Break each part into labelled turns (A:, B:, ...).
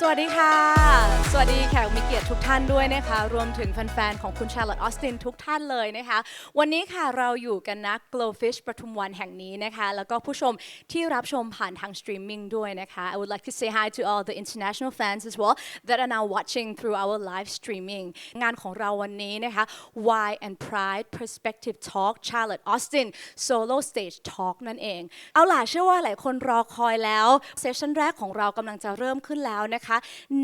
A: สวัสดีค่ะ สวัสดีแขกมีเกียรติทุกท่านด้วยนะคะ รวมถึงแฟนๆ ของคุณชาร์ลอตออสตินทุกท่านเลยนะคะ วันนี้ค่ะเราอยู่กันนะ Glowfish ประทุมวันแห่งนี้นะคะ แล้วก็ผู้ชมที่รับชมผ่านทางสตรีมมิ่งด้วยนะคะ I would like to say hi to all the international fans as well that are now watching through our live streaming งานของเราวันนี้นะคะ Why and Pride Perspective Talk Charlotte Austin Solo Stage Talk นั่นเอง เอาล่ะเชื่อว่าหลายคนรอคอยแล้วเซสชั่นแรกของเรากำลังจะเริ่มขึ้นแล้วนะคะ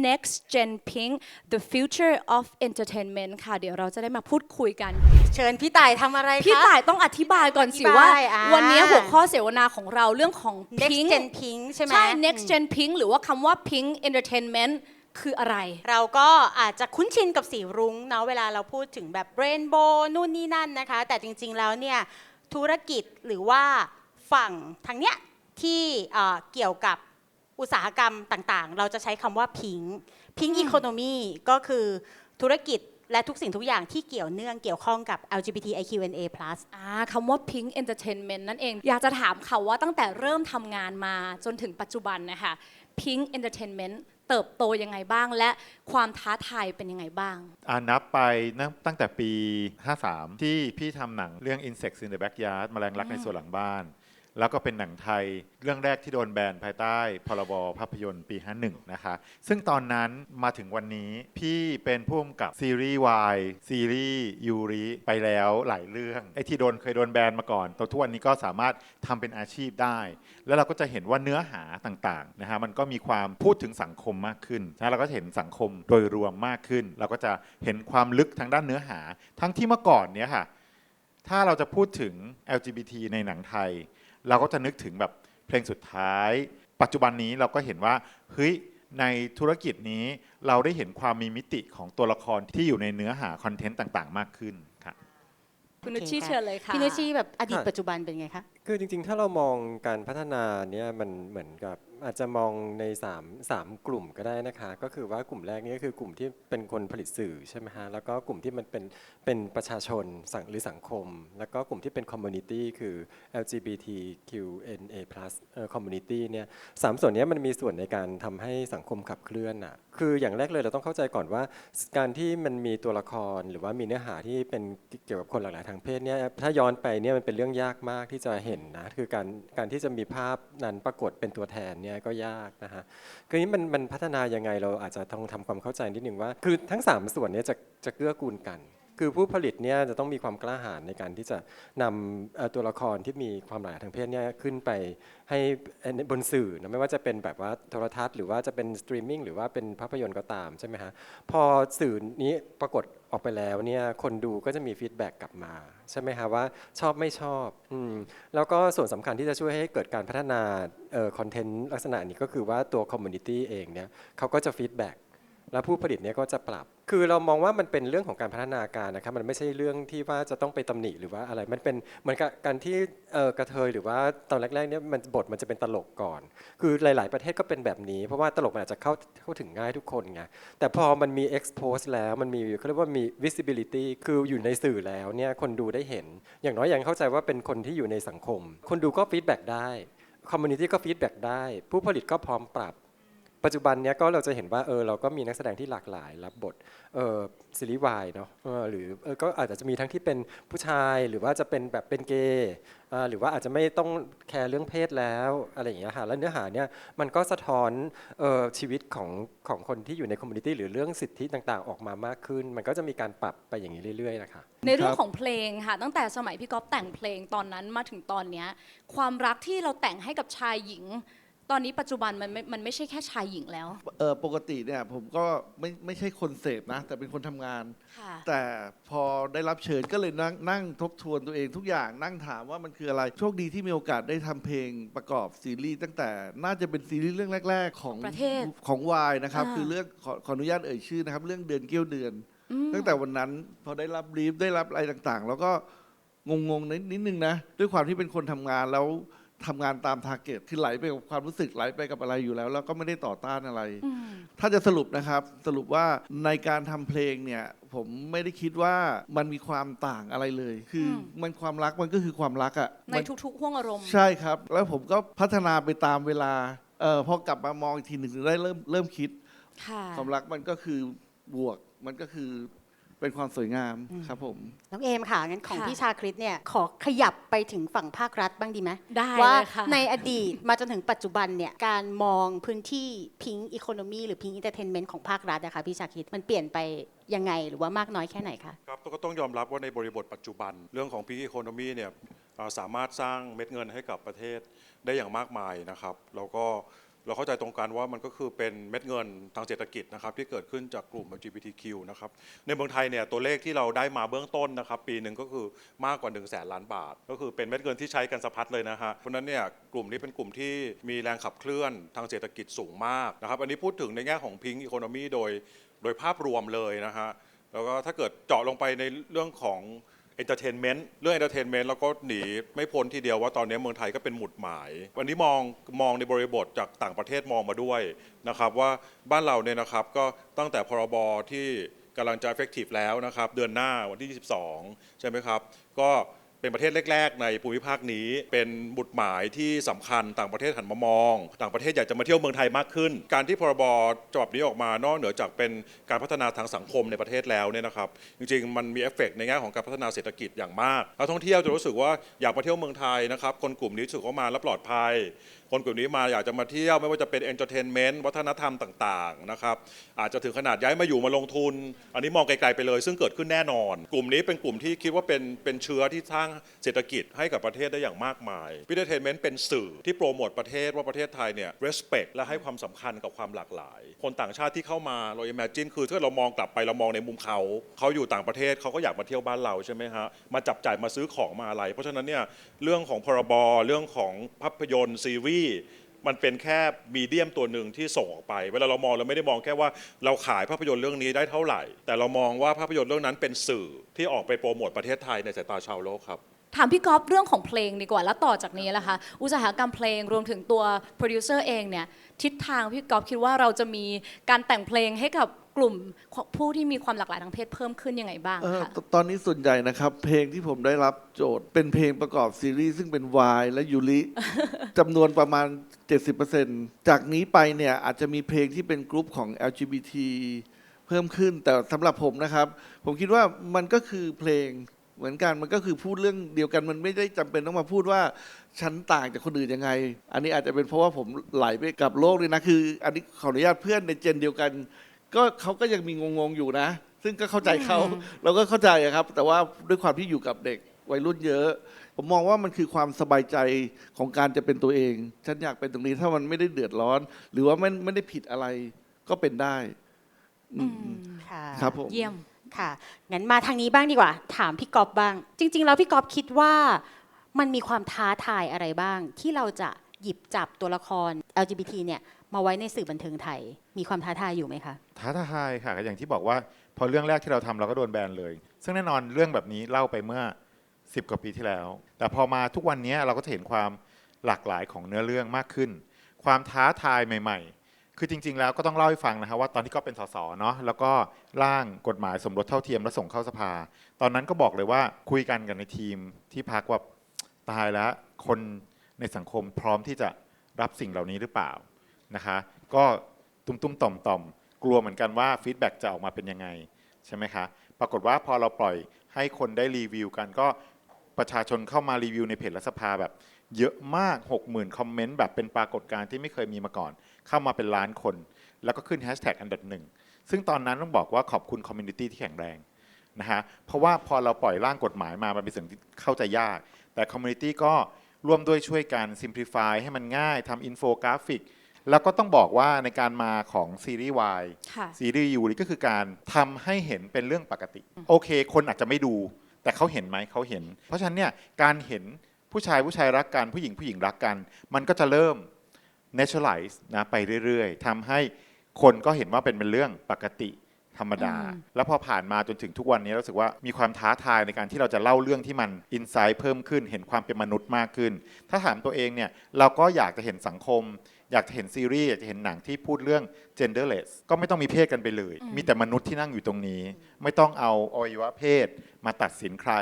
A: Next Gen Pink The Future of Entertainment ค่ะ เดี๋ยวเราจะได้มาพูดคุยกัน
B: เชิญพี่ต่ายทำอะไรคะ
A: พี่ต่ายต้องอธิบายก่อนสิ
B: อธิบาย
A: ว่า
B: อ่า
A: วันนี้หัวข้อเสวนาของเราเรื่องของ
B: Next
A: Pink
B: Gen Pink ใช่ไหม
A: ใช่ Next Gen Pink หรือว่าคำว่า Pink Entertainment คืออะไร
B: เราก็อาจจะคุ้นชินกับสีรุ้งเนาะเวลาเราพูดถึงแบบเรนโบว์นู่นนี่นั่นนะคะ แต่จริงๆแล้วเนี่ยธุรกิจหรือว่าฝั่งทางเนี้ยที่เอ่อเกี่ยวกับ อุตสาหกรรมต่างๆ เราจะใช้คำว่าพิงพิงอีโคโนมีก็คือธุรกิจและทุกสิ่งทุกอย่างที่เกี่ยวเนื่องเกี่ยวข้องกับ LGBTIQ&A+
A: อ่าคำว่า Pink Entertainment นั่นเอง อยากจะถามค่ะว่าตั้งแต่เริ่มทำงานมาจนถึงปัจจุบันนะคะ Pink Entertainment เติบโตยังไงบ้าง และความท้าทายเป็นยังไงบ้าง
C: อ่านับไปนับตั้งแต่ปี 53 ที่พี่ทำหนังเรื่อง Insects in the Backyard แมลงรักในสวนหลังบ้าน แล้วก็เป็นหนังไทยเรื่องแรกที่โดนแบนภายใต้ พรบภาพยนตร์ปี 51 นะคะ ซึ่งตอนนั้นมาถึงวันนี้พี่เป็นผู้กำกับซีรีส์วายซีรีส์ยูริไปแล้วหลายเรื่องไอ้ที่โดนเคยโดนแบนมาก่อนแต่ทุกวันนี้ก็สามารถทำเป็นอาชีพได้ แล้วเราก็จะเห็นว่าเนื้อหาต่างๆนะฮะมันก็มีความพูดถึงสังคมมากขึ้นนะเราก็จะเห็นสังคมโดยรวมมากขึ้น เราก็จะเห็นความลึกทางด้านเนื้อหา ทั้งที่เมื่อก่อนเนี้ยค่ะถ้าเราจะพูดถึง LGBT ในหนังไทย เราก็จะนึกถึงแบบเพลงสุดท้าย ปัจจุบันนี้เราก็เห็นว่าเฮ้ยในธุรกิจนี้เราได้เห็นความมีมิติของตัวละครที่อยู่ในเนื้อหาคอนเทนต์ต่างๆ มากขึ้นค่ะ
A: คุณนุชชี่เชิญเลยค่ะ
B: พี่นุชชี่แบบอดีต
D: ค่ะ
B: ปัจจุบันเป็นไงคะ
D: คือจริงๆ ถ้าเรามองการพัฒนาเนี่ยมันเหมือนกับ อาจจะมองใน3 3กลุ่มก็ได้นะคะ ก็คือว่ากลุ่มแรกนี้ก็คือกลุ่มที่เป็นคนผลิตสื่อใช่ไหมฮะแล้วก็กลุ่มที่มันเป็นเป็นประชาชนสังหรือสังคม แล้วก็กลุ่มที่เป็นคอมมูนิตี้คือ LGBTQNA+ เอ่อ community เนี่ยสามส่วนนี้มันมีส่วนในการทำให้สังคมขับเคลื่อนอะคืออย่างแรกเลยเราต้องเข้าใจก่อนว่า การที่มันมีตัวละครหรือว่ามีเนื้อหาที่เป็นเกี่ยวกับคนหลากหลายทางเพศเนี่ยถ้าย้อนไปเนี่ยมันเป็นเรื่องยากมากที่จะเห็นนะคือการการที่จะมีภาพนั้นปรากฏเป็นตัวแทนเนี่ยก็ยากนะฮะคือนี้มันมันพัฒนายังไงเราอาจจะต้องทำความเข้าใจนิดหนึ่งว่า คือทั้ง 3 ส่วนเนี่ยจะจะเกื้อกูลกัน คือผู้ผลิตเนี่ยจะต้องมีความกล้าหาญในการที่จะนำตัวละครที่มีความหลากหลายทางเพศเนี่ยขึ้นไปให้บนสื่อนะไม่ว่าจะเป็นแบบว่าโทรทัศน์หรือว่าจะเป็นสตรีมมิ่งหรือว่าเป็นภาพยนตร์ก็ตามใช่ไหมฮะพอสื่อนี้ปรากฏออกไปแล้วเนี่ยคนดูก็จะมีฟีดแบ็กกลับมา ใช่ไหมฮะว่าชอบไม่ชอบอมแล้วก็ส่วนสำคัญที่จะช่วยให้เกิดการพัฒนาคอนเทนต์ลักษณะนี้ก็คือว่าตัวคอมมูนิตี้เองเนี่ยเขาก็จะฟีดแบ็ก แล้วผู้ผลิตเนี่ยก็จะปรับ คือเรามองว่ามันเป็นเรื่องของการพัฒนาการนะครับ มันไม่ใช่เรื่องที่ว่าจะต้องไปตำหนิหรือว่าอะไร มันเป็นเหมือนกับการที่กระเทยหรือว่าตอนแรกๆเนี่ยมันบทมันจะเป็นตลกก่อน คือหลาย ๆ ประเทศก็เป็นแบบนี้ เพราะว่าตลกมันอาจจะเข้าเข้าถึงง่ายทุกคนไง แต่พอมันมี expose แล้วมันมีเขาเรียกว่ามี visibility คืออยู่ในสื่อแล้วเนี่ยคนดูได้เห็น อย่างน้อยอย่างเข้าใจว่าเป็นคนที่อยู่ในสังคม คนดูก็ feedback ได้ คอมมูนิตี้ก็ feedback ได้ ผู้ผลิตก็พร้อมปรับ ปัจจุบันเนี้ยก็เราจะเห็นว่าเออเราก็มีนักแสดงที่หลากหลายรับบทเออซีรีส์วายเนาะเออหรือเออก็อาจจะมีทั้งที่เป็นผู้ชายหรือว่าจะเป็นแบบเป็นเกย์อ่าหรือว่าอาจจะไม่ต้องแคร์เรื่องเพศแล้วอะไรอย่างเงี้ยค่ะแล้วเนื้อหาเนี่ยมันก็สะท้อนเออชีวิตของของคนที่อยู่ในคอมมูนิตี้หรือเรื่องสิทธิต่างๆ ออกมามากขึ้น มันก็จะมีการปรับไปอย่างนี้เรื่อยๆนะคะ
A: ในเรื่องของเพลงค่ะตั้งแต่สมัยพี่ก๊อฟแต่งเพลงตอนนั้นมาถึงตอนเนี้ยความรักที่เราแต่งให้กับชายหญิง ตอนนี้ปัจจุบันมันไม่มันไม่ใช่แค่ชายหญิงแล้ว
E: เออปกติเนี่ยผมก็ไม่ไม่ใช่คนเสพนะ แต่เป็นคนทำงาน
A: ค่ะ
E: แต่พอได้รับเชิญก็เลยนั่งนั่งทบทวนตัวเองทุกอย่างนั่งถามว่ามันคืออะไร โชคดีที่มีโอกาสได้ทำเพลงประกอบซีรีส์ตั้งแต่น่าจะเป็นซีรีส์เรื่องแรก ๆ ของ
A: ประเทศ
E: ของวายนะครับ
A: อ่า
E: คือเรื่องขอขออนุญาตเอ่ยชื่อนะครับ เรื่องเดือนเกี้ยวเดือน
A: อืม
E: ตั้งแต่วันนั้นพอได้รับบรีฟได้รับอะไรต่างๆ แล้วก็งงๆนิดนิดนึงนะ ด้วยความที่เป็นคนทำงานแล้ว ทำงานตามทาร์เก็ตคือไหลไปกับความรู้สึกไหลไปกับอะไรอยู่แล้ว แล้วก็ไม่ได้ต่อต้านอะไร
A: อืม
E: ถ้าจะสรุปนะครับสรุปว่าในการทำเพลงเนี่ย ผมไม่ได้คิดว่ามันมีความต่างอะไรเลย คืออ
A: ม
E: มันความรักมันก็คือความรักอะ
A: ใน่ะทุกๆห่วงอารมณ์
E: ใช่ครับ แล้วผมก็พัฒนาไปตามเวลาเออพอกลับมามองอีกทีหนึ่งได้เริ่มเริ่มคิด
A: ค่ะ
E: ความรักมันก็คือบวกมันก็คือ เป็นความสวยงามครับผม
B: น้องเอมค่ะงั้นของ
A: ค่ะ
B: พี่ชาคริตเนี่ยขอขยับไปถึงฝั่งภาครัฐบ้างดีไหม
A: ได้
B: ว่า
A: เลยค่ะ
B: ในอดีตมาจนถึงปัจจุบันเนี่ยการมองพื้นที่พิงอีโคโนมีหรือพิงอินเตอร์เทนเมนต์ของภาครัฐนะคะพี่ชาคริตมันเปลี่ยนไปยังไงหรือว่ามากน้อยแค่ไหนคะ
F: ครับก็ต้องยอมรับว่าในบริบทปัจจุบัน เรื่องของ peak economy เนี่ยเอ่อสามารถสร้างเม็ดเงินให้กับประเทศได้อย่างมากมายนะครับ แล้วก็ เราเข้าใจตรงกันว่ามันก็คือเป็นเม็ดเงินทางเศรษฐกิจนะครับที่เกิดขึ้นจากกลุ่ม LGBTQ นะครับในเมืองไทยเนี่ยตัวเลขที่เราได้มาเบื้องต้นนะครับปีหนึ่งก็คือมากกว่า1นึ่งแสนล้านบาท ก็คือเป็นเม็ดเงินที่ใช้กันสะพัดเลยนะฮะเพราะนั้นเนี่ยกลุ่มนี้เป็นกลุ่มที่มีแรงขับเคลื่อนทางเศรษฐกิจสูงมากนะครับอันนี้พูดถึงในแง่ของ pink economy โดยโดยภาพรวมเลยนะฮะแล้วก็ถ้าเกิดเจาะลงไปในเรื่องของ เอนเตอร์เทนเมนต์เรื่องเอนเตอร์เทนเมนต์เราก็หนีไม่พ้นทีเดียวว่าตอนนี้เมืองไทยก็เป็นหมุดหมาย วันนี้มองมองในบริบทจากต่างประเทศมองมาด้วยนะครับว่าบ้านเราเนี่ยนะครับก็ตั้งแต่พรบที่กำลังจะ effective แล้วนะครับ เดือนหน้าวันที่ 22 ใช่ไหมครับ ก็ เป็นประเทศแรกๆ ในภูมิภาคนี้ เป็นบุตรหมายที่สำคัญต่างประเทศหันมามอง ต่างประเทศอยากจะมาเที่ยวเมืองไทยมากขึ้น การที่พรบฉบับนี้ออกมานอกเหนือจากเป็นการพัฒนาทางสังคมในประเทศแล้วเนี่ยนะครับจริงๆมันมีเอฟเฟกต์ในแง่ของการพัฒนาเศรษฐกิจอย่างมากนักท่องเที่ยวจะรู้สึกว่าอยากมาเที่ยวเมืองไทยนะครับคนกลุ่มนี้รู้สึกว่ามาแล้วปลอดภัย คนกลุ่มนี้มาอยากจะมาเที่ยวไม่ว่าจะเป็นเอนเตอร์เทนเมนต์วัฒนธรรมต่างๆนะครับอาจจะถึงขนาดย้ายมาอยู่มาลงทุน อันนี้มองไกลๆไปเลย ซึ่งเกิดขึ้นแน่นอน กลุ่มนี้เป็นกลุ่มที่คิดว่าเป็นเป็นเชื้อที่สร้างเศรษฐกิจให้กับประเทศได้อย่างมากมายพิเตอร์เทนเมนต์เป็นสื่อที่โปรโมทประเทศว่าประเทศไทยเนี่ย respect และให้ความสำคัญกับความหลากหลาย คนต่างชาติที่เข้ามาเรา imagine คือถ้าเรามองกลับไปเรามองในมุมเขา เขาอยู่ต่างประเทศเขาก็อยากมาเที่ยวบ้านเราใช่ไหมฮะมาจับจ่ายมาซื้อของมาอะไร เพราะฉะนั้นเนี่ยเรื่องของพรบเรื่องของภาพยนตร์ซีรีสมันเป็นแค่มีเดียมตัวหนึ่งที่ส่งออกไป เวลาเรามองเราไม่ได้มองแค่ว่าเราขายภาพยนตร์เรื่องนี้ได้เท่าไหร่ แต่เรามองว่าภาพยนตร์เรื่องนั้นเป็นสื่อที่ออกไปโปรโมทประเทศไทยในสายตาชาวโลกครับ
A: ถามพี่ก๊อฟเรื่องของเพลงดีกว่าแล้วต่อจากนี้ล่ะคะอุตสาหกรรมเพลงรวมถึงตัวโปรดิวเซอร์เองเนี่ยทิศทางพี่ก๊อฟคิดว่าเราจะมีการแต่งเพลงให้กับ กลุ่มผู้ที่มีความหลากหลายทางเพศเพิ่มขึ้นยังไงบ้าง
E: เอ่อ
A: คะ
E: ตตอนนี้ส่วนใหญ่นะครับ เพลงที่ผมได้รับโจทย์ เป็นเพลงประกอบซีรีส์ซึ่งเป็นวายและยูริจำนวนประมาณ 70%จากนี้ไปเนี่ยอาจจะมีเพลงที่เป็นกลุ่มของ LGBT เพิ่มขึ้น แต่สำหรับผมนะครับ ผมคิดว่ามันก็คือเพลงเหมือนกันมันก็คือพูดเรื่องเดียวกันมันไม่ได้จำเป็นต้องมาพูดว่าฉันต่างจากคนอื่นยังไง อันนี้อาจจะเป็นเพราะว่าผมไหลไปกับโลกเลยนะคือ อันนี้ขออนุญาตเพื่อนในเจนเดียวกัน ก็เขาก็ยังมีงงๆอยู่นะ ซึ่งก็เข้าใจเขาเราก็เข้าใจอะครับ แต่ว่าด้วยความที่อยู่กับเด็กวัยรุ่นเยอะ ผมมองว่ามันคือความสบายใจของการจะเป็นตัวเอง ฉันอยากเป็นตรงนี้ถ้ามันไม่ได้เดือดร้อน หรือว่าไม่ไม่ได้ผิดอะไรก็เป็นได้อืม
B: ค่ะ
E: ครับผม
A: เยี่ยม
B: ค่ะ งั้นมาทางนี้บ้างดีกว่า ถามพี่ก๊อฟบ้าง จริง ๆ แล้วพี่ก๊อฟคิดว่ามันมีความท้าทายอะไรบ้าง ที่เราจะหยิบจับตัวละคร LGBT เนี่ย มาไว้ในสื่อบันเทิงไทย มีความท้าทายอยู่ไหมคะ
C: ท้าทายค่ะอย่างที่บอกว่า พอเรื่องแรกที่เราทำเราก็โดนแบนเลย ซึ่งแน่นอนเรื่องแบบนี้เล่าไปเมื่อ 10 กว่าปีที่แล้ว แต่พอมาทุกวันนี้เราก็จะเห็นความหลากหลายของเนื้อเรื่องมากขึ้น ความท้าทายใหม่ ๆ คือจริง ๆ แล้วก็ต้องเล่าให้ฟังนะครับว่าตอนที่ก็เป็นสสเนาะแล้วก็ร่างกฎหมายสมรสเท่าเทียมแล้วส่งเข้าสภา ตอนนั้นก็บอกเลยว่าคุยกันกันในทีมที่พักว่าตายแล้วคนในสังคมพร้อมที่จะรับสิ่งเหล่านี้หรือเปล่า นะคะ ก็ตุ้มๆต่อมๆกลัวเหมือนกันว่าฟีดแบ็กจะออกมาเป็นยังไงใช่ไหมคะ ปรากฏว่าพอเราปล่อยให้คนได้รีวิวกันก็ประชาชนเข้ามารีวิวในเพจรัฐสภาแบบเยอะมาก 60,000 คอมเมนต์แบบเป็นปรากฏการณ์ที่ไม่เคยมีมาก่อน เข้ามาเป็นล้านคน แล้วก็ขึ้นแฮชแท็กอันดับหนึ่ง ซึ่งตอนนั้นต้องบอกว่าขอบคุณคอมมูนิตี้ที่แข็งแรงนะฮะ เพราะว่าพอเราปล่อยร่างกฎหมายมา มันเป็นสิ่งที่เข้าใจยาก แต่คอมมูนิตี้ก็ร่วมด้วยช่วยกัน simplify ให้มันง่ายทำอินโฟกราฟิก แล้วก็ต้องบอกว่าในการมาของซีรีส์วาย
A: ค่ะ
C: ซีรีส์ยูนี่ก็คือการทำให้เห็นเป็นเรื่องปกติ โอเค คนอาจจะไม่ดู แต่เขาเห็นไหมเขาเห็น เพราะฉะนั้นเนี่ยการเห็นผู้ชายผู้ชายรักกัน ผู้หญิงผู้หญิงรักกัน มันก็จะเริ่ม naturalize นะไปเรื่อยๆทำให้คนก็เห็นว่าเป็นเป็นเรื่องปกติธรรมดา
A: อืม
C: แล้วพอผ่านมาจนถึงทุกวันนี้รู้สึกว่ามีความท้าทายในการที่เราจะเล่าเรื่องที่มันอินไซต์เพิ่มขึ้น เห็นความเป็นมนุษย์มากขึ้น ถ้าถามตัวเองเนี่ยเราก็อยากจะเห็นสังคม อยากจะเห็นซีรีส์อยากจะเห็นหนังที่พูดเรื่อง genderless ก็ไม่ต้องมีเพศกันไปเลย มีแต่มนุษย์ที่นั่งอยู่ตรงนี้ ไม่ต้องเอาอวัยวะเพศ มาตัดสินใคร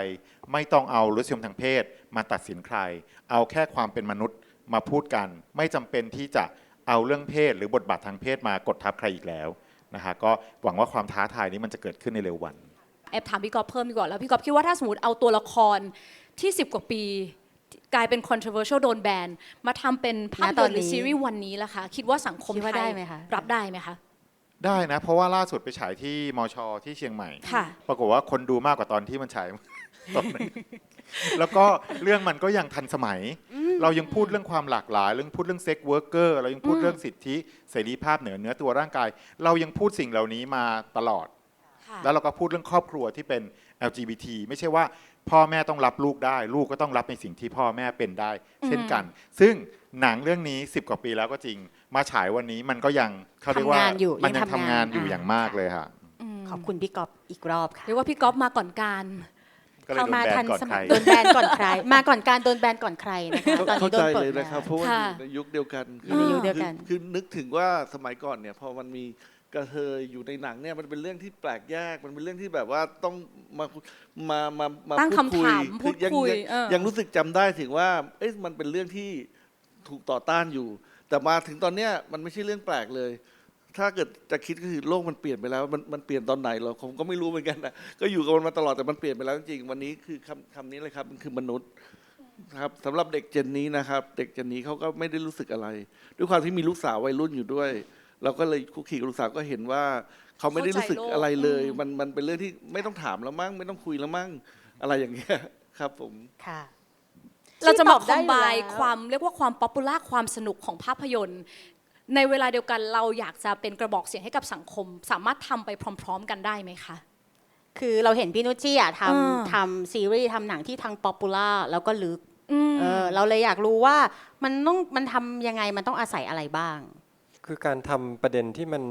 C: ไม่ต้องเอารสนิยมทางเพศ มาตัดสินใคร เอาแค่ความเป็นมนุษย์มาพูดกัน ไม่จำเป็นที่จะเอาเรื่องเพศ หรือบทบาททางเพศมากดทับใครอีกแล้วนะฮะก็หวังว่าความท้าทายนี้มันจะเกิดขึ้นในเร็ววัน
A: แอบถามพี่ก๊อฟเพิ่มดีกว่าแล้วพี่ก๊อฟคิดว่าถ้าสมมติเอาตัวละครที่ 10 กว่าปี กลายเป็น controversial โดนแบนมาทำเป็นภาพย
B: ณตอน
A: นตร์หรือ
B: นี้
A: ซีรีส์วันนี้ล่ะคะคิดว่าสังคม
B: คิดว่า
A: ไท
B: ได้
A: ย
B: ไหมคะ
A: รับได้ไหมคะ
C: ได้นะ เพราะว่าล่าสุดไปฉายที่มชที่เชียงใหม่
A: ค่ะ
C: ปรากฏว่าคนดูมากกว่าตอนที่มันฉาย ตอนนั้นแล้วก็เรื่องมันก็ยังทันสมัย เรายังพูดเรื่องความหลากหลาย เรื่องพูดเรื่องเซ็กเวิร์กเกอร์เรายังพูดเรื่องสิทธิเสรีภาพเหนือเนื้อตัวร่างกาย เรายังพูดสิ่งเหล่านี้มาตลอด
A: ค่ะ
C: แล้วเราก็พูดเรื่องครอบครัวที่เป็น LGBT ไม่ใช่ว่า พ่อแม่ต้องรับลูกได้ ลูกก็ต้องรับในสิ่งที่พ่อแม่เป็นได้ เช่นกัน ซึ่งหนังเรื่องนี้ 10 กว่าปีแล้วก็จริง มาฉายวันนี้มันก็ยังเขาเรียกว่า
B: ทำงานอยู่
C: มันยัง
B: ยัง
C: ทำงาง
B: ทำานน
C: อยู่
B: อ่า
C: อย่างมากเลยค่ะ
B: ขอบคุณพี่ก๊อฟอีกรอบค่ะ
A: เรียกว่าพี่ก๊อฟมาก่อนการ
C: ก็เลยโดนแบนก่อนใคร
B: โดนแบนก่อนใคร มาก่อนการโดนแบนก่อนใครนะคะตอน
E: เข้า
B: นี้โด
E: ใจ
B: นปลด
E: เลยนะครับ เพราะว่าอ
A: ค่ะ
E: ยู่ในยุคเดียวกัน
B: อยู่ในยุคเดียวกัน
E: คือคือนึกถึงว่าสมัยก่อนเนี่ยพอมันมี กระเทยอยู่ในหนังเนี่ยมันเป็นเรื่องที่แปลกแยกมันเป็นเรื่องที่แบบว่าต้องมามามามา
A: ตั้ง
E: พูดคุย
A: คำถามพูด
E: อยัง
A: คุย
E: ยัง
A: เออ
E: ยังรู้สึกจำได้ถึงว่าเอ๊ะมันเป็นเรื่องที่ถูกต่อต้านอยู่ แต่มาถึงตอนเนี้ยมันไม่ใช่เรื่องแปลกเลย ถ้าเกิดจะคิดก็คือโลกมันเปลี่ยนไปแล้ว มันมันเปลี่ยนตอนไหนเราผมก็ไม่รู้เหมือนกันนะก็อยู่กับมันมาตลอดแต่มันเปลี่ยนไปแล้วจริงๆวันนี้คือคำคำนี้เลยครับมันคือมนุษย์ครับสำหรับเด็กเจนนี้นะครับ เด็กเจนนี้เขาก็ไม่ได้รู้สึกอะไร ด้วยความที่มีลูกสาววัยรุ่นอยู่ด้วย เราก็เลยคุกคีกับลูกสาวก็เห็นว่า เขาไม่ได้รู้สึกอะไรเลย มันมันเป็นเรื่องที่ไม่ต้องถามแล้วมั้งไม่ต้องคุยแล้วมั้งอะไรอย่างเงี้ยครับผม
B: ค่ะ
A: เราจะมา
B: ที่ตอบ
A: ค
B: ได้
A: อม
B: อยู่
A: บาย
B: แล้ว
A: ความเรียกว่าความป๊อปปูล่าความสนุกของภาพยนตร์ ในเวลาเดียวกันเราอยากจะเป็นกระบอกเสียงให้กับสังคม สามารถทำไปพร้อม ๆ กันได้ไหมคะ
B: คือเราเห็นพี่นุชชี่อะท
A: อ่าำ
B: ทำซีรีส์ทำหนังที่ทางป๊อปปูล่าแล้วก็ลึก
A: อืม
B: เออเราเลยอยากรู้ว่ามันต้องมันทำยังไงมันต้องอาศัยอะไรบ้าง
D: คือการทำประเด็นที่มัน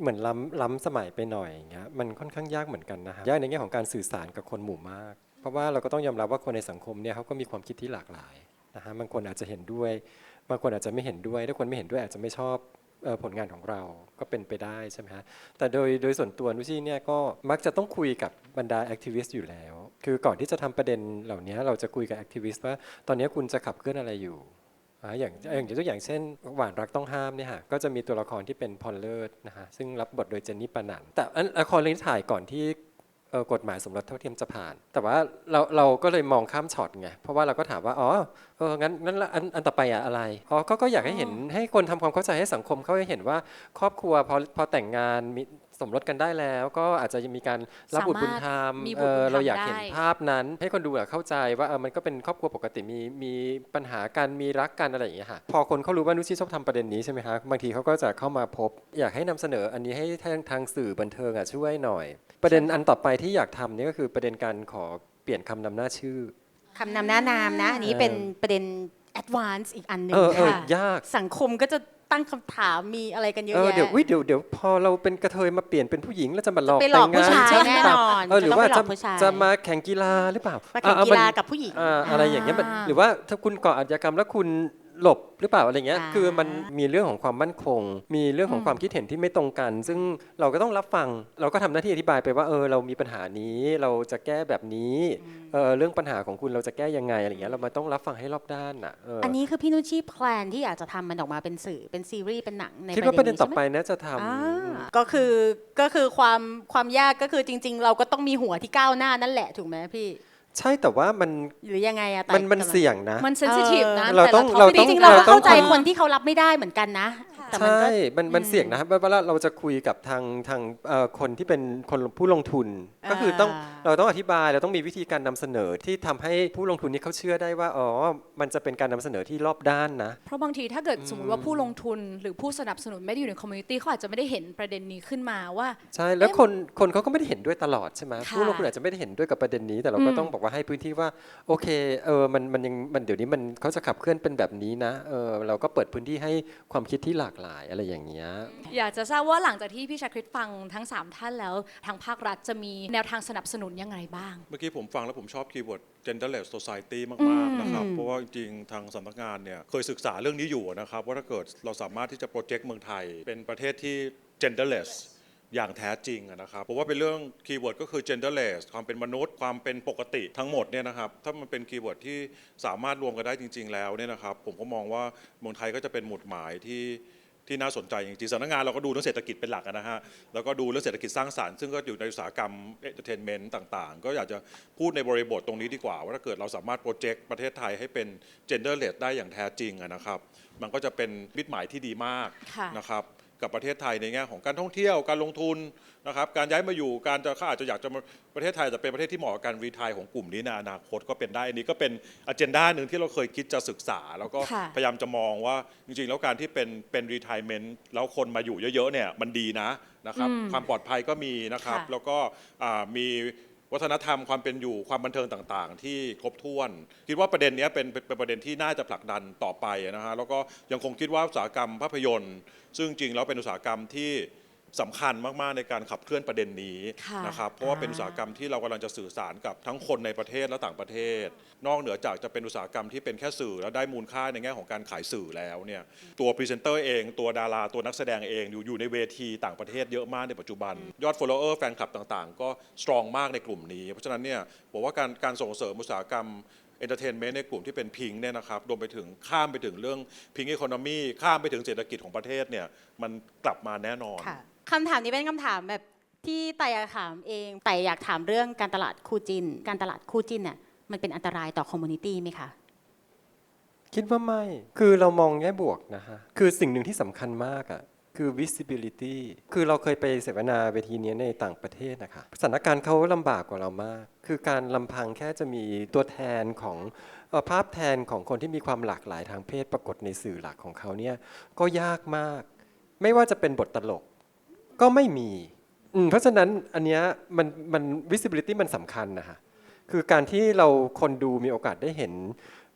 D: เหมือนล้ำล้ำสมัยไปหน่อยอย่างเงี้ยมันค่อนข้างยากเหมือนกันนะฮะยากในแง่ของการสื่อสารกับคนหมู่มาก เพราะว่าเราก็ต้องยอมรับว่าคนในสังคมเนี่ยเขาก็มีความคิดที่หลากหลายนะฮะบางคนอาจจะเห็นด้วยบางคนอาจจะไม่เห็นด้วยถ้าคนไม่เห็นด้วยอาจจะไม่ชอบออผลงานของเราก็เป็นไปได้ใช่ไหมฮะ แต่โดยโดยส่วนตัวนุชี่เนี่ยก็มักจะต้องคุยกับบรรดาแอคทิวิสต์อยู่แล้ว คือก่อนที่จะทำประเด็นเหล่านี้เราจะคุยกับแอคทิวิสต์ว่าตอนนี้คุณจะขับเคลื่อนอะไรอยู่ อ่าอย่างอย่างยกตัวอย่างเช่น หวานรักต้องห้ามเนี่ยฮะก็จะมีตัวละครที่เป็นพอลเลิศนะฮะซึ่งรับบทโดยเจนนี่ปานันแต่อันละครเรื่องนี้ถ่ายก่อนที่เอ่อกฎหมายสมรสเท่าเทียมจะผ่าน แต่ว่าเราเราก็เลยมองข้ามช็อตไง เพราะว่าเราก็ถามว่า อ๋อ เออ งั้นงั้นละอันอันต่อไปอะอะไร อ๋อ ก็ก็อยากให้เห็นให้คนทำความเข้าใจให้สังคมเขาให้เห็นว่า ครอบครัวพอพอแต่งงานมีสมรสกันได้แล้วก็อาจจะมีการรับบุตรบุญธรรม
A: สามารถมีบุ
D: เอ
A: ตรบุญธรรม
D: อเราอยากเห็น
A: ได้
D: ภาพนั้น ให้คนดูอะเข้าใจว่าเออมันก็เป็นครอบครัวปกติมีมีปัญหากันมีรักกันอะไรอย่างเงี้ยค่ะพอคนเขารู้ว่านุชชี่ชอบทำประเด็นนี้ใช่ไหมฮะบางทีเขาก็จะเข้ามาพบ อยากให้นำเสนออันนี้ให้ทางทางสื่อบันเทิงอะช่วยหน่อย ประเด็นอันต่อไปที่อยากทำเนี่ยก็คือประเด็นการขอเปลี่ยนคำนำหน้าชื่อ
B: คำนำหน้านามนะอันนี้
D: เออ
B: เป็นประเด็น แอดวานซ์อีกอันหนึ่ง
D: เออเออ
B: ค่ะ
D: ยาก
B: สังคมก็จะตั้งคำถามมีอะไรกันเยอะ
D: เออ
B: แยะ
D: เดี๋ยวอุ๊ยเดี๋ยวเดี๋ยวพอเราเป็นกระเทยมาเปลี่ยนเป็นผู้หญิงแล้วจะมาหลอก
B: ไปหลอก
D: แต่งงาน
B: ผู้ชาย
D: ใช่
B: แน่
D: เปล่
B: นอน
D: เออหรือว่า
B: จะต้องไปหล
D: จะ
B: อกผู้ชาย
D: จะมาแข่งกีฬาหรือเปล่า
B: มาแข่ง
D: อะ
B: กีฬา
D: มัน
B: กับผู้หญิง
D: อ่าอะไรอย่างเงี้ยมันหรือว่าถ้าคุณก่ออาชญากรรมแล้วคุณ หลบหรือเปล่าอะไรเงี้ย
B: อ่า
D: คือมันมีเรื่องของความมั่นคง มีเรื่องของความคิดเห็นที่ไม่ตรงกัน ซึ่งเราก็ต้องรับฟัง เราก็ทำหน้าที่อธิบายไปว่าเออเรามีปัญหานี้เราจะแก้แบบนี้เออเรื่องปัญหาของคุณเราจะแก้ยังไงอะไรเงี้ยเรามาต้องรับฟังให้รอบด้านอะเอออ
B: อันนี้คือพี่นุชชีแพลนที่อยากจะทำมันออกมาเป็นสื่อเป็นซีรีส์เป็นหนังใน
D: คิดว่าประเด็นต่อไป
B: ใช่หม
D: น่าจะทำ
B: อ่าก็คือก็คือความความยากก็คือจริง ๆ เราก็ต้องมีหัวที่ก้าวหน้านั่นแหละถูกไหมพี่
D: ใช่แต่ว่ามัน
B: หรือยังไงอะแต่
D: มันมันเสี่ยงนะ
A: มันเซนซิทีฟนะ
D: เรา
A: แต่
D: ต้อง
A: ละ
D: เรา
A: topic
B: จ
D: ต้อง
B: ริงๆเราก็
D: เราต้อง
B: เข้าใจ
D: ทำ
B: คนที่เขารับไม่ได้เหมือนกันนะ แต่มัน
D: ใช่
B: ก็
D: มันมันเสี่ยงนะครับเวลาเราจะคุยกับทางทางเอ่อคนที่เป็นคนผู้ลงทุนก็คือต้อง
B: อ่า
D: เราต้องอธิบายเราต้องมีวิธีการนำเสนอที่ทำให้ผู้ลงทุนนี้เขาเชื่อได้ว่าอ๋อมันจะเป็นการนำเสนอที่รอบด้านนะ
A: เพราะบางทีถ้าเกิดสมมติว่าผู้ลงทุนหรือผู้สนับสนุนไม่ได้อยู่ในคอมมูนิตี้เขาอาจจะไม่ได้เห็นประเด็นนี้ขึ้นมาว่า
D: ใช่แล้วคนคนเขาก็ไม่ได้เห็นด้วยตลอดใช่ไหม
A: ค่ะ
D: ผู้ลงทุนอาจจะไม่ได้เห็นด้วยกับประเด็นนี้ แต่เราก็
A: อืม
D: ต้องบอกว่าให้พื้นที่ว่าโอเคเออมันมันยังมันเดี๋ยวนี้มันเขาจะขับเคลื่อนเป็นแบบนี้นะเออเราก็เปิดพื้นที่ให้ความคิดที่หลากหลายอะไรอย่างเงี้ย
A: อยากจะทราบว่าหลังจากที่พี่ชาคริตฟังทั้ง 3 ท่านแล้ว ทางภาครัฐจะมีแนวทางสนับสนุนยังไงบ้าง
F: เมื่อกี้ผมฟังแล้วผมชอบคีย์เวิร์ด genderless society
A: อื
F: มาก
A: ม
F: ๆนะครับ เพราะว่าจริงๆ ทางสำนักงานเนี่ยเคยศึกษาเรื่องนี้อยู่นะครับ ว่าถ้าเกิดเราสามารถที่จะโปรเจกต์เมืองไทย เป็นประเทศที่ genderless อย่างแท้จริงอะนะครับเพราะว่าเป็นเรื่องคีย์เวิร์ดก็คือ genderless ความเป็นมนุษย์ ความเป็นปกติทั้งหมดเนี่ยนะครับ ถ้ามันเป็นคีย์เวิร์ดที่สามารถรวมกันได้จริง ๆ แล้วเนี่ยนะครับ ผมก็มองว่าเมืองไทยก็จะเป็นหมุดหมายที่ ที่น่าสนใจจริงๆสำนักงานเราก็ดูเรื่องเศรษฐกิจเป็นหลักอะนะฮะแล้วก็ดูเรื่องเศรษฐกิจสร้างสรรค์ซึ่งก็อยู่ในอุตสาหกรรมเอนเตอร์เทนเมนต์ต่างๆ ก็อยากจะพูดในบริบทตรงนี้ดีกว่า ว่าถ้าเกิดเราสามารถโปรเจกต์ประเทศไทยให้เป็น genderless ได้อย่างแท้จริงอะนะครับ มันก็จะเป็นมิตรหมายที่ดีมาก
A: ค่ะ
F: นะครับ กับประเทศไทยในแง่ของการท่องเที่ยวการลงทุนนะครับการย้ายมาอยู่การจะเขาอาจจะอยากจะมาประเทศไทยจะเป็นประเทศที่เหมาะกับการรีทายของกลุ่มนี้ในอนาคตก็เป็นได้อันนี้ก็เป็นอเจนดาหนึ่งที่เราเคยคิดจะศึกษา แล้วก็
A: ค่ะ
F: พยายามจะมองว่าจริงๆ แล้วการที่เป็นเป็นรีทายเมนต์แล้วคนมาอยู่เยอะๆเนี่ยมันดีนะนะครับความปลอดภัยก็มีนะครับ
A: ค่ะ
F: แล้วก็อ่ามี วัฒนธรรมความเป็นอยู่ความบันเทิงต่างๆ ที่ครบถ้วน คิดว่าประเด็นนี้เป็นเป็นประเด็นที่น่าจะผลักดันต่อไปนะฮะแล้วก็ยังคงคิดว่าอุตสาหกรรมภาพยนตร์ ซึ่งจริงแล้วเป็นอุตสาหกรรมที่ สำคัญมากๆในการขับเคลื่อนประเด็นนี้
A: ค่ะ
F: นะครับเพราะว่าเป็นอุตสาหกรรมที่เรากำลังจะสื่อสารกับทั้งคนในประเทศและต่างประเทศ นอกเหนือจากจะเป็นอุตสาหกรรมที่เป็นแค่สื่อแล้วได้มูลค่าในแง่ของการขายสื่อแล้วเนี่ยตัวพรีเซนเตอร์เองตัวดาราตัวนักแสดงเองอยู่อยู่ในเวทีต่างประเทศเยอะมากในปัจจุบัน ยอด follower แฟนคลับต่างๆ ก็สตรองมากในกลุ่มนี้ เพราะฉะนั้นเนี่ยบอกว่าการการส่งเสริมอุตสาหกรรมเอนเตอร์เทนเมนต์ในกลุ่มที่เป็นพิงเนี่ยนะครับรวมไปถึงข้ามไปถึงเรื่องพิง e อ o ค o นมีข้ามไปถึงเศรษฐกิจของประเทศเนี่ยมันกลับมาแน่นอน
B: ค่ะ คำถามนี้เป็นคำถามแบบที่ไต่อยากถามเองแต่อยากถามเรื่องการตลาดคู่จิน การตลาดคู่จินเนี่ยมันเป็นอันตรายต่อคอมมูนิตี้ไหมคะ
D: คิดว่าไม่ คือเรามองแง่บวกนะฮะ คือสิ่งหนึ่งที่สำคัญมากอะ่ะ คือ visibility คือเราเคยไปเสวนาเวทีนี้ในต่างประเทศนะคะ สถานการณ์เขาลำบากกว่าเรามาก คือการลำพังแค่จะมีตัวแทนของเอ่อภาพแทนของคนที่มีความหลากหลายทางเพศปรากฏในสื่อหลักของเขาเนี่ย ก็ยากมาก ไม่ว่าจะเป็นบทตลก ก็ไม่มีอืมเพราะฉะนั้นอันเนี้ยมันมัน visibility มันสำคัญนะฮะคือการที่เราคนดูมีโอกาสได้เห็น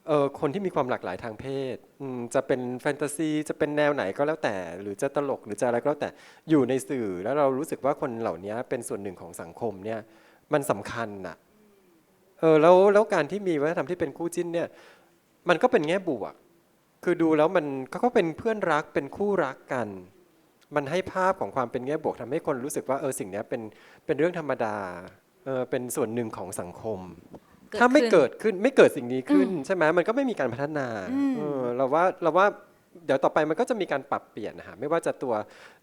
D: เอ่อคนที่มีความหลากหลายทางเพศอืมจะเป็นแฟนตาซี จะเป็นแนวไหนก็แล้วแต่ หรือจะตลกหรือจะอะไรก็แล้วแต่อยู่ในสื่อแล้วเรารู้สึกว่าคนเหล่านี้เป็นส่วนหนึ่งของสังคมเนี่ยมันสำคัญน่ะเออแล้วแล้วการที่มีวัฒนธรรมที่เป็นคู่จิ้นเนี่ยมันก็เป็นแง่บวก คือดูแล้วมันก็เป็นเพื่อนรักเป็นคู่รักกัน มันให้ภาพของความเป็นแง่บวกทำให้คนรู้สึกว่าเออสิ่งเนี้ยเป็นเป็นเรื่องธรรมดาเออเป็นส่วนหนึ่งของสังคม
A: เกิด
D: ถ้าไม่
A: ขึ้น
D: เกิดขึ้นไม่เกิดสิ่งนี้ขึ้นใช่ไหมมันก็ไม่มีการพัฒนาเออเราว่าเราว่าเดี๋ยวต่อไปมันก็จะมีการปรับเปลี่ยนนะฮะไม่ว่าจะตัว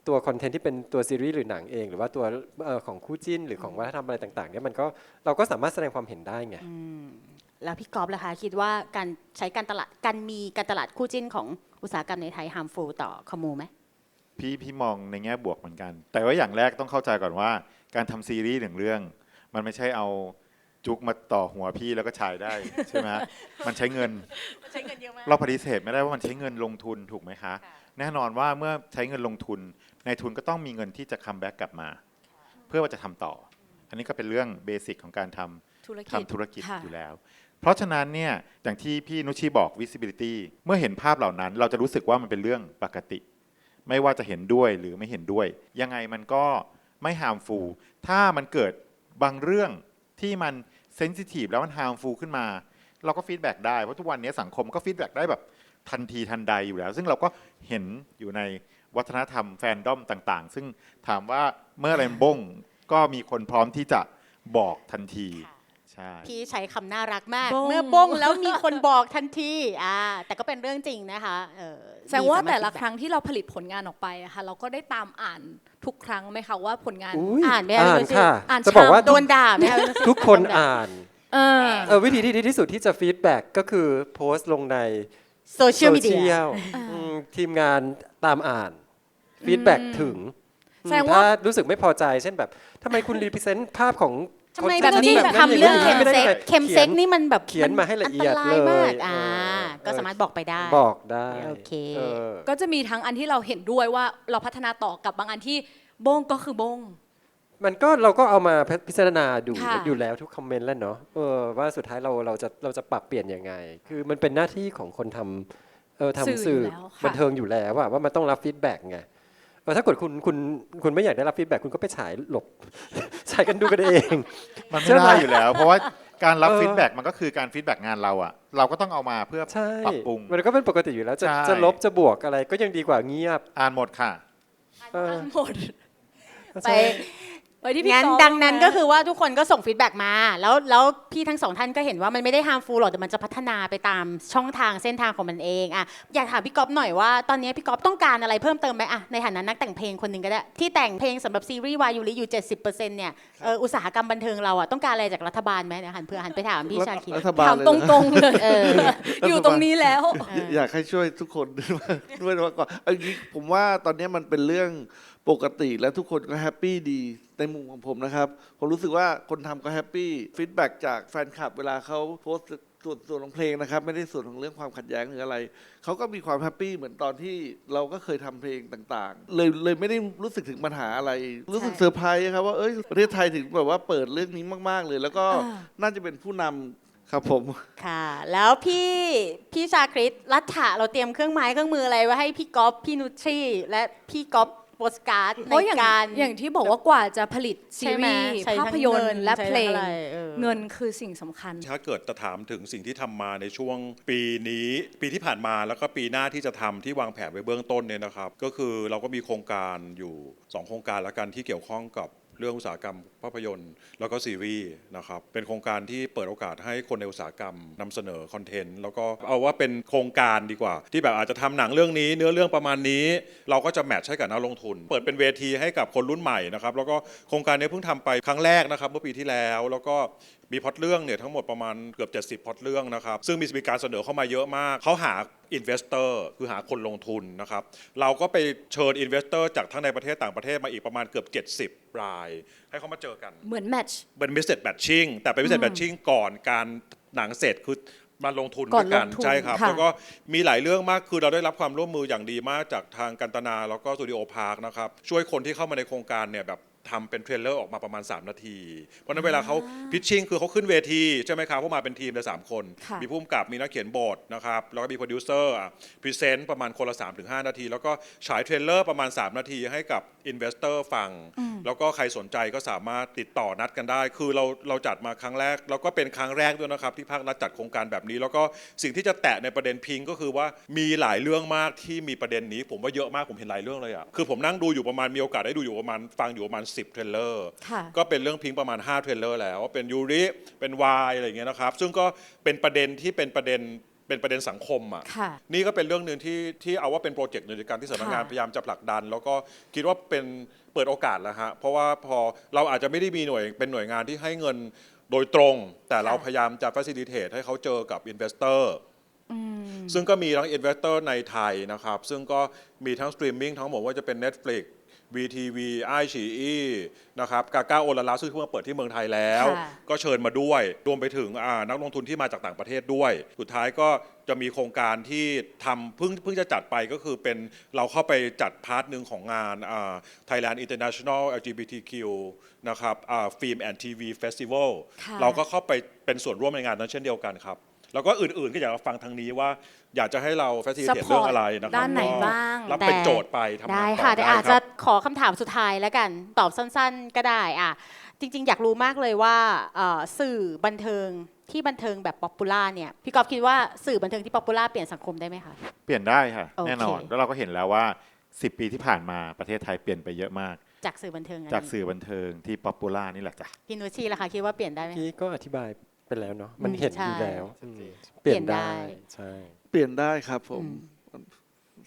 D: ตัวคอนเทนต์ที่เป็นตัวซีรีส์หรือหนังเอง หรือว่าตัวเอ่อของคู่จิ้น หรือของวัฒนธรรมอะไรต่างๆเนี่ยมันก็เราก็สามารถแสดงความเห็นได้ไง
B: แล้วพี่กอฟล่ะคะคิดว่าการใช้การตลาดการมีการตลาดคู่จิ้นของอุตสาหกรรมในไทย harmful ต่อคอมมูไหม
C: พี่พี่มองในแง่บวกเหมือนกัน แต่ว่าอย่างแรกต้องเข้าใจก่อนว่า การทำซีรีส์หนึ่งเรื่อง มันไม่ใช่เอาจุกมาต่อหัวพี่แล้วก็ฉายได้ ใช่ไหมมันใช้เงิน
B: ใช้เงินเยอะมาก
C: เราปฏิเสธไม่ได้ว่ามันใช้เงินลงทุนถูกไหมคะ แน่นอนว่าเมื่อใช้เงินลงทุนในายทุนก็ต้องมีเงินที่จะคัมแบ็กกลับมา เพื่อว่าจะทำต่อ อันนี้ก็เป็นเรื่องเบสิกของการทำ
A: ธุรกิจ
C: ทำธุรกิจ
A: ค่ะ
C: อยู่แล้ว เพราะฉะนั้นเนี่ยอย่างที่พี่นุชชีบอก visibility เมื่อเห็นภาพเหล่านั้น เราจะรู้สึกว่ามันเป็นเรื่องปกติ ไม่ว่าจะเห็นด้วยหรือไม่เห็นด้วย ยังไงมันก็ไม่ harmful ถ้ามันเกิดบางเรื่องที่มัน sensitive แล้วมัน harmful ขึ้นมา เราก็ฟีดแบ็กได้เพราะทุกวันนี้สังคมก็ฟีดแบ็กได้แบบทันทีทันใดอยู่แล้ว ซึ่งเราก็เห็นอยู่ในวัฒนธรรมแฟนดอมต่างๆ ซึ่งถามว่าเมื่อไรมันบ้งก็มีคนพร้อมที่จะบอกทันที ใช่
B: พี่ใช้คำน่ารักมาก
A: บ้ง
B: เมื่อบ้งแล้วมีคนบอกทันทีอ่าแต่ก็เป็นเรื่องจริงนะคะเออ
A: แสดงว่า
B: มีสมรถ
A: แต่ละ
B: feedback
A: ครั้งที่เราผลิตผลงานออกไปอะค่ะ เราก็ได้ตามอ่านทุกครั้งไหมคะว่าผลงาน
D: อุ๊ย
B: อ่านไหมคะ
D: อ่าน
B: พี่นุชชี
D: ค่ะ
A: อ่าน
D: จะบอกว่า
B: โดนด่าไหมคะพี่นุชชี
D: ทุกคนอ่าน
A: เออ
D: เออวิธีที่ดีที่สุดที่จะฟีดแบ็กก็คือโพสต์ลงใน
B: โซเชียลมีเดีย
D: ลอืมทีมงานตามอ่านฟีดแบ็กถึง
A: แสดงว่า
D: ถ้ารู้สึกไม่พอใจเช่นแบบทำไมคุณรีพ r เซนต์ภาพของ
B: ทำไม
D: ค
B: แบบนี้
D: แบบ
B: ทำเรื่อง
D: ย่
B: เค็ม
D: ไม่ได้
B: เซ็ก
D: ไง
B: เค็มเซ็ก
D: ขียน
B: นี่มันแบบ
D: เขียนมาให้ละเอียด
B: นตรายมาก
D: เลย
B: อ่า
D: เออ
B: ก็สามารถบอกไปได้
D: บอกได้
B: โอเค
D: ออ
A: ก็จะมีทั้งอันที่เราเห็นด้วยว่าเราพัฒนาต่อกับบางอันที่บงก็คือบง
D: มันก็เราก็เอามาพิจารณาดู
A: ค่ะ
D: อยู่แล้วทุกคอมเมนต์แล้วเนาะเออว่าสุดท้ายเราเราจะเราจะปรับเปลี่ยนยังไง คือมันเป็นหน้าที่ของคนทำเออทำ
A: สื่
D: สื่
A: อ
D: อ
A: อยู่แล้วค่ะ
D: บันเทิงอยู่แล้วว่าว่ามันต้องรับฟีดแบ็กไงเออ ถ้าเกิดคุณคุณคุณไม่อยากได้รับฟีดแบ็กคุณก็ไปฉายหลบฉายกันดูกันเอง
C: มัน
D: ใช่
C: ไม่
D: ไหม
C: ได้อยู่แล้ว เพราะว่าการรับ
D: เออ
C: ฟีดแบ็กมันก็คือการฟีดแบ็กงานเราอะเราก็ต้องเอามาเพื่อ
D: ใช่
C: ปรับปรุง
D: มันก็เป็นปกติอยู่แล้ว จะ
C: ใช่
D: จะลบจะบวกอะไรก็ยังดีกว่าเงียบ
C: อ่านหมดค่ะ
D: เออ
A: หมด
B: ไป
A: ไว้ที่พี่
B: งั้น
A: ก๊อฟ
B: ดังนั้นะก็คือว่าทุกคนก็ส่งฟีดแบ็กมา แล้วแล้วพี่ทั้งสองท่านก็เห็นว่ามันไม่ได้ harmful หรอกแต่มันจะพัฒนาไปตามช่องทางเส้นทางของมันเองอะอยากถามพี่ก๊อฟหน่อยว่าตอนนี้พี่ก๊อฟต้องการอะไรเพิ่มเติมไหมอะในฐานะนักแต่งเพลงคนหนึ่งก็ได้ ที่แต่งเพลงสำหรับซีรีส์วายูริอยู่ 70%เนี่ยเอออุตสาหกรรมบันเทิงเราอะต้องการอะไรจากรัฐบาลไหมเดี๋ยวหันเพื่อหันไปถามพี่ชาคิด
E: รัฐบาล
A: ถาม
E: เลย
A: ต
E: นะ
A: รงๆเลย
B: เออ
A: อยู่ตรงนี้แล้ว
B: เออ
E: อยากให้ช่วยทุกคนด้วยด้วยว่าก่อนเอาจริงๆผมว่าตอนนี้มันเป็นเรื่อง ปกติและทุกคนก็แฮปปี้ดีในมุมของผมนะครับ ผมรู้สึกว่าคนทำก็แฮปปี้ฟีดแบ็กจากแฟนคลับเวลาเขาโพสต์ส่วนส่วนของเพลงนะครับ ไม่ได้ส่วนของเรื่องความขัดแย้งหรืออะไร เขาก็มีความแฮปปี้เหมือนตอนที่เราก็เคยทำเพลงต่างๆ เลยเลยไม่ได้รู้สึกถึงปัญหาอะไร รู้สึก
A: ใช่
E: เซอร์ไพรส์ครับว่าเอ้ยประเทศไทยถึงแบบว่าเปิดเรื่องนี้มาก ๆ เลย แล้วก็
A: อ่า
E: น่าจะเป็นผู้นำครับผม
B: ค่ะ แล้วพี่พี่ชาคริตรัฐะเราเตรียมเครื่องไม้เครื่องมืออะไรไว้ให้พี่ก๊อฟพี่นุชชี่และพี่ก๊อฟโป สการ์ด
A: เพ
B: ใน
A: ราะอย่าง
B: การ
A: อย่างที่บอกว่ากว่าจะผลิตซี
B: ใช่ไหม
A: รีส์
B: ใช้
A: ภา
B: ทั้ง
A: พยนต
B: เงิ
A: ร์และ
B: ใช้
A: เพลง
B: อะไรออ
A: เงินคือสิ่งสำคัญ
F: ถ้าเกิดจะถามถึงสิ่งที่ทำมาในช่วงปีนี้ปีที่ผ่านมาแล้วก็ปีหน้าที่จะทำที่วางแผนไว้เบื้องต้นเนี่ยนะครับ ก็คือเราก็มีโครงการอยู่ 2 โครงการละกันที่เกี่ยวข้องกับ เรื่องอุตสาหกรรมภาพยนตร์ แล้วก็ซีรีส์นะครับเป็นโครงการที่เปิดโอกาสให้คนในอุตสาหกรรมนำเสนอคอนเทนต์แล้วก็เอาว่าเป็นโครงการดีกว่า ที่แบบอาจจะทำหนังเรื่องนี้ เนื้อเรื่องประมาณนี้ เราก็จะแมทช์ให้กับนักลงทุน เปิดเป็นเวทีให้กับคนรุ่นใหม่นะครับแล้วก็โครงการนี้เพิ่งทำไปครั้งแรกนะครับเมื่อปีที่แล้ว แล้วก็ มีพล็อตเรื่องเนี่ยทั้งหมดประมาณเกือบ 70พล็อตเรื่องนะครับ ซึ่งมีการเสนอเข้ามาเยอะมาก เขาหาอินเวสเตอร์คือหาคนลงทุนนะครับ เราก็ไปเชิญอินเวสเตอร์จากทั้งในประเทศต่างประเทศมาอีกประมาณเกือบ 70 ราย ให้เขามาเจอกัน
A: เหมือนแมทช์
F: เป็น business matching แต่เป็น business matching ก่อนการหนังเสร็จคือมาลงทุน
A: ก่
F: ด้
A: อน
F: วยกัน
A: ลงทุน
F: ใช่ครับ
A: ค่ะ
F: แล้วก็มีหลายเรื่องมากคือเราได้รับความร่วมมืออย่างดีมากจากทางกันตนาแล้วก็สตูดิโอพาร์คนะครับช่วยคนที่เข้ามาในโครงการเนี่ยแบบ ทำเป็นเทรลเลอร์ออกมาประมาณ 3 นาที เพราะฉะนั้นเวลาเขาพิชชิ่งคือเขาขึ้นเวที ใช่ไหมครับเขามาเป็นทีมเลยสามคน
A: ค่ะ
F: มีผู้กำกับมีนักเขียนบทนะครับ แล้วก็มีโปรดิวเซอร์พรีเซนต์ประมาณคนละ3-5นาที แล้วก็ฉายเทรลเลอร์ประมาณ 3 นาทีให้กับอินเวสเตอร์ฟัง แล้วก็ใครสนใจก็สามารถติดต่อนัดกันได้ คือเราเราจัดมาครั้งแรก แล้วก็เป็นครั้งแรกด้วยนะครับ ที่ภาครัฐจัดโครงการแบบนี้ แล้วก็สิ่งที่จะแตะในประเด็นพิงก็คือว่ามีหลายเรื่องมากที่มีประเด็นนี้ ผมว่าเยอะมากผมเห็นหลายเรื่องเลยอะคือผมนั่งดูอยู่ประมาณมีโอกาสได้ดูอยู่ประมาณฟังอยู่ประมาณ10 เทรลเลอร์
A: ค่ะ
F: ก็เป็นเรื่องพิงค์ประมาณ 5 เทรลเลอร์แล้วว่าเป็นยูริ เป็นวายอะไรอย่างเงี้ยนะครับ ซึ่งก็เป็นประเด็นที่เป็นประเด็นเป็นประเด็นสังคมอะ
A: ค่ะ
F: นี่ก็เป็นเรื่องหนึ่งที่ที่เอาว่าเป็นโปรเจกต์หนึ่งในการที่สำนักงาน
A: ค่ะ
F: พยายามจะผลักดัน แล้วก็คิดว่าเป็นเปิดโอกาสแล้วฮะเพราะว่าพอเราอาจจะไม่ได้มีหน่วยเป็นหน่วยงานที่ให้เงินโดยตรง แต่เราพยายามจะ facilitate ให้เขาเจอกับ investor ซึ่งก็มีทั้ง investor ในไทยนะครับ ซึ่งก็มีทั้งสตรีมมิ่งทั้งหมดว่าจะเป็น Netflix VTV ไอชีอีนะครับกาก้าโอลาลาซึ่งเพิ่งมาเปิดที่เมืองไทยแล้ว
A: ค่ะ
F: ก็เชิญมาด้วย รวมไปถึงอ่านักลงทุนที่มาจากต่างประเทศด้วย สุดท้ายก็จะมีโครงการที่ทำเพิ่งเพิ่งจะจัดไปก็คือเป็นเราเข้าไปจัดพาร์ทหนึ่งของงานอ่า Thailand International LGBTQ นะครับฟิล์มแอนด์ทีวีเฟสติวัล
A: ค่ะ
F: เราก็เข้าไปเป็นส่วนร่วมในงานนั้นเช่นเดียวกันครับ แล้วก็อื่นๆก็อยากจะฟังทางนี้ว่า อยากจะให้เรา facilitate
A: Support
F: เรื่องอะไรนะครับ
A: ด้านไหน
F: ก็
A: บ้าง
F: รับเป็นโจทย์ไปทำงาน
B: ได้
F: ต่อ
B: ค่ะแต่
F: ได้
B: อาจ
F: ค
B: จะ
F: รับ
B: ขอคำถามสุดท้ายแล้วกัน ตอบสั้นๆก็ได้อะจริง ๆ อยากรู้มากเลยว่าเอ่อสื่อบันเทิงที่บันเทิงแบบป๊อปปูล่าเนี่ยพี่กอฟคิดว่าสื่อบันเทิงที่ป๊อปปูล่าเปลี่ยนสังคมได้ไหมคะ
C: เปลี่ยนได้ค่ะ
B: โอเค
C: แน่นอน แล้วเราก็เห็นแล้วว่า 10 ปีที่ผ่านมาประเทศไทยเปลี่ยนไปเยอะมาก
B: จากสื่อบันเทิงอัน
C: จาก
B: นี้
C: สื่อบันเทิงที่ป๊อปปูล่านี่แหละจ้ะ
B: พี่นุชชีล่ะคะคิดว่าเปลี่ยนได้ไหม
D: พี่ก็อธิบาย ไปแล้วเนาะมัน
B: อืม
D: เห็น
B: ใช่
D: อยู่แล้วอืม
B: เปลี่ยนได้
D: ใช่
E: เปลี่ยนได้ครับผม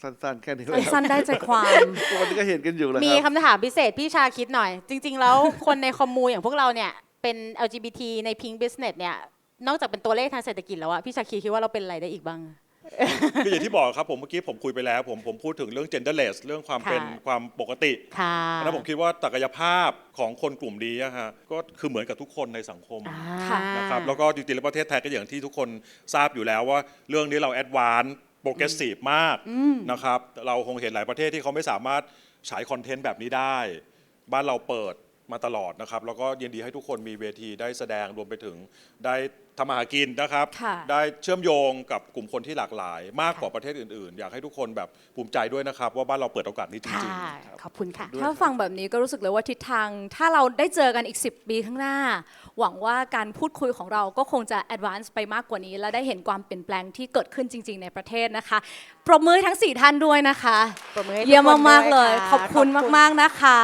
E: สั้นๆแค่นี้แหละครับ
A: สั้นๆได้ใจความ
E: วันนี้ก็เห็นกันอยู่แล้ว
B: มี
E: ครับ
B: คำถามพิเศษพี่ชาคิดหน่อย จริง ๆ แล้วคนในคอมมูอย่างพวกเราเนี่ย เป็น LGBT ใน Pink Business เนี่ย นอกจากเป็นตัวเลขทางเศรษฐกิจแล้วอะพี่ชาคิดคิดว่าเราเป็นอะไรได้อีกบ้าง
F: คืออย่างที่บอกครับผมเมื่อกี้ผมคุยไปแล้ว ผมผมพูดถึงเรื่อง genderless เรื่องความ
B: ค่ะ
F: เป็นความปกติ
B: ค่ะ
F: แล้วผมคิดว่าศักยภาพของคนกลุ่มนี้อะฮะก็คือเหมือนกับทุกคนในสังคม
A: ค่ะ
F: นะครับแล้วก็จริงๆแล้วประเทศไทยก็อย่างที่ทุกคนทราบอยู่แล้วว่า เรื่องนี้เราแอดวานซ์โปรเกรสซีฟมากนะครับเราคงเห็นหลายประเทศที่เขาไม่สามารถฉายคอนเทนต์แบบนี้ได้ บ้านเราเปิด มาตลอดนะครับ แล้วก็ยินดีให้ทุกคนมีเวทีได้แสดงรวมไปถึงได้ทำมาหากินนะครับ
A: ค่ะ
F: ได้เชื่อมโยงกับกลุ่มคนที่หลากหลาย มากกว่าประเทศอื่นๆ อยากให้ทุกคนแบบภูมิใจด้วยนะครับ ว่าบ้านเราเปิดโอกาสนี้จ
B: ค่ะ
F: ริงๆครับ
B: ขอบคุณค่ะ
A: ถ้าฟังแบบนี้ก็รู้สึกเลยว่าทิศทาง ถ้าเราได้เจอกันอีก 10 ปีข้างหน้า หวังว่าการพูดคุยของเราก็คงจะ advance ไปมากกว่านี้ และได้เห็นความเปลี่ยนแปลงที่เกิดขึ้นจริง ๆ ในประเทศนะคะ ปรบมือให้ทั้ง 4 ท่านด้วยนะคะ
B: ปรบมือให้ทุกคน
A: เยี่ยมมาก
B: ด้วย
A: ๆเลย
B: ค่ะ
A: ขอบคุณ
B: ขอบคุณ
A: มาก ๆ นะคะ